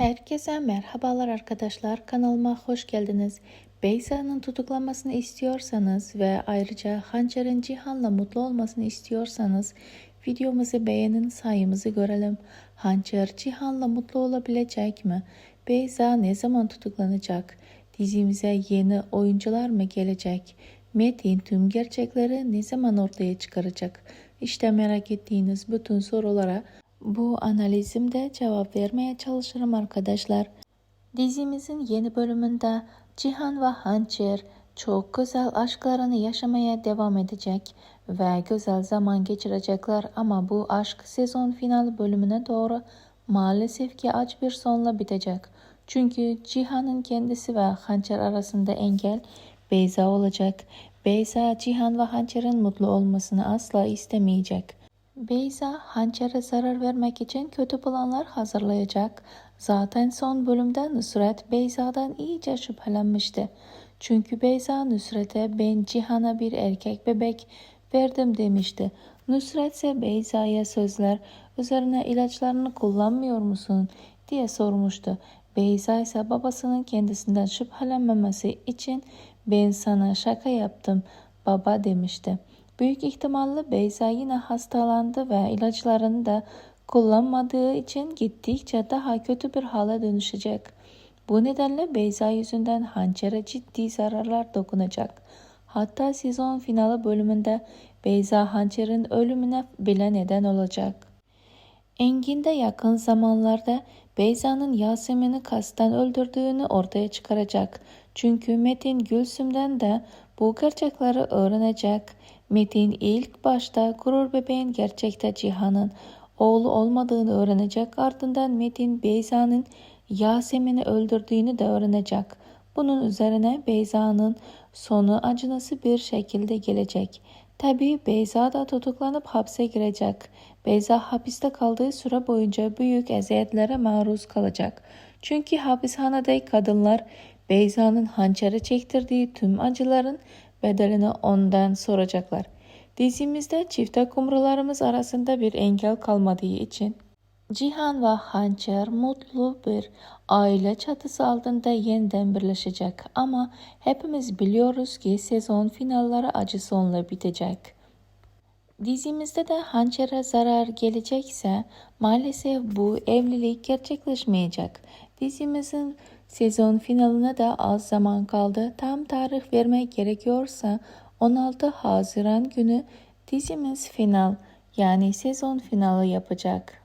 Herkese merhabalar arkadaşlar. Kanalıma hoş geldiniz. Beyza'nın tutuklanmasını istiyorsanız ve ayrıca Hançer'in Cihan'la mutlu olmasını istiyorsanız videomuzu beğenin sayımızı görelim. Hançer Cihan'la mutlu olabilecek mi? Beyza ne zaman tutuklanacak? Dizimize yeni oyuncular mı gelecek? Metin tüm gerçekleri ne zaman ortaya çıkaracak? İşte merak ettiğiniz bütün sorulara bu analizimde cevap vermeye çalışırım arkadaşlar. Dizimizin yeni bölümünde Cihan ve Hançer çok güzel aşklarını yaşamaya devam edecek ve güzel zaman geçirecekler ama bu aşk sezon final bölümüne doğru maalesef ki acı bir sonla bitecek. Çünkü Cihan'ın kendisi ve Hançer arasında engel Beyza olacak. Beyza, Cihan ve Hançer'in mutlu olmasını asla istemeyecek. Beyza hançere zarar vermek için kötü planlar hazırlayacak. Zaten son bölümde Nusret Beyza'dan iyice şüphelenmişti. Çünkü Beyza Nusret'e ben Cihan'a bir erkek bebek verdim demişti. Nusret ise Beyza'ya sözler üzerine ilaçlarını kullanmıyor musun diye sormuştu. Beyza ise babasının kendisinden şüphelenmemesi için ben sana şaka yaptım baba demişti. Büyük ihtimalle Beyza yine hastalandı ve ilaçlarını da kullanmadığı için gittikçe daha kötü bir hale dönüşecek. Bu nedenle Beyza yüzünden hançere ciddi zararlar dokunacak. Hatta sezon finali bölümünde Beyza hançerin ölümüne bile neden olacak. Engin de yakın zamanlarda Beyza'nın Yasemin'i kasten öldürdüğünü ortaya çıkaracak. Çünkü Metin Gülsüm'den de bu gerçekleri öğrenecek. Metin ilk başta gurur bebeğin gerçekte Cihan'ın oğlu olmadığını öğrenecek. Ardından Metin Beyza'nın Yasemin'i öldürdüğünü de öğrenecek. Bunun üzerine Beyza'nın sonu acınası bir şekilde gelecek. Tabii Beyza da tutuklanıp hapse girecek. Beyza hapiste kaldığı süre boyunca büyük eziyetlere maruz kalacak. Çünkü hapishanede kadınlar Beyza'nın hançeri çektirdiği tüm acıların bedelini ondan soracaklar. Dizimizde çifte kumrularımız arasında bir engel kalmadığı için Cihan ve Hançer mutlu bir aile çatısı altında yeniden birleşecek ama hepimiz biliyoruz ki sezon finalleri acı sonla bitecek. Dizimizde de Hançer'e zarar gelecekse maalesef bu evlilik gerçekleşmeyecek. Dizimizin sezon finaline de az zaman kaldı. Tam tarih vermek gerekiyorsa 16 Haziran günü dizimiz final yani sezon finali yapacak.